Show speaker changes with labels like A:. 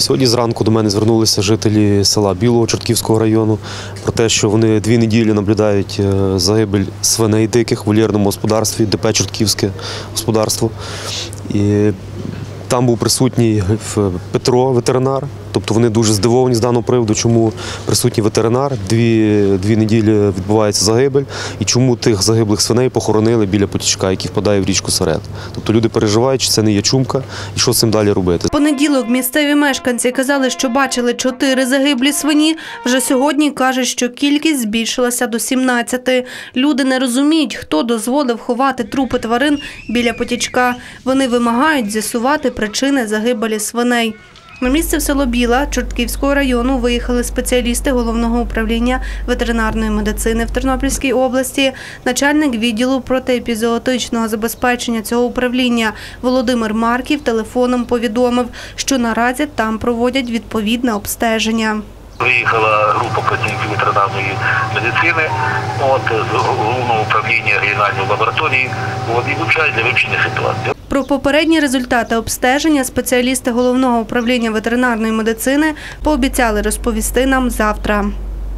A: Сьогодні зранку до мене звернулися жителі села Білого Чортківського району про те, що вони дві неділі наблюдають е, загибель свиней диких в вольєрному господарстві, ДП Чортківське господарство. І там був присутній в- Петро, ветеринар. Тобто вони дуже здивовані з даного приводу, чому присутній ветеринар, дві, дві неділі відбувається загибель, і чому тих загиблих свиней похоронили біля потічка, який впадає в річку Серед. Тобто люди переживають, чи це не є чумка, і що з цим далі робити.
B: Понеділок місцеві мешканці казали, що бачили чотири загиблі свині. Вже сьогодні кажуть, що кількість збільшилася до 17. Люди не розуміють, хто дозволив ховати трупи тварин біля потічка. Вони вимагають з'ясувати причини загибелі свиней. На місце в село Біла Чортківського району виїхали спеціалісти головного управління ветеринарної медицини в Тернопільській області, начальник відділу протиепізоотичного забезпечення цього управління Володимир Марків телефоном повідомив, що наразі там проводять відповідне обстеження.
C: Виїхала група працівників ветеринарної медицини от, з головного управління регіональної лабораторії от, і вивчають для вивчення ситуації.
B: Про попередні результати обстеження спеціалісти головного управління ветеринарної медицини пообіцяли розповісти нам завтра.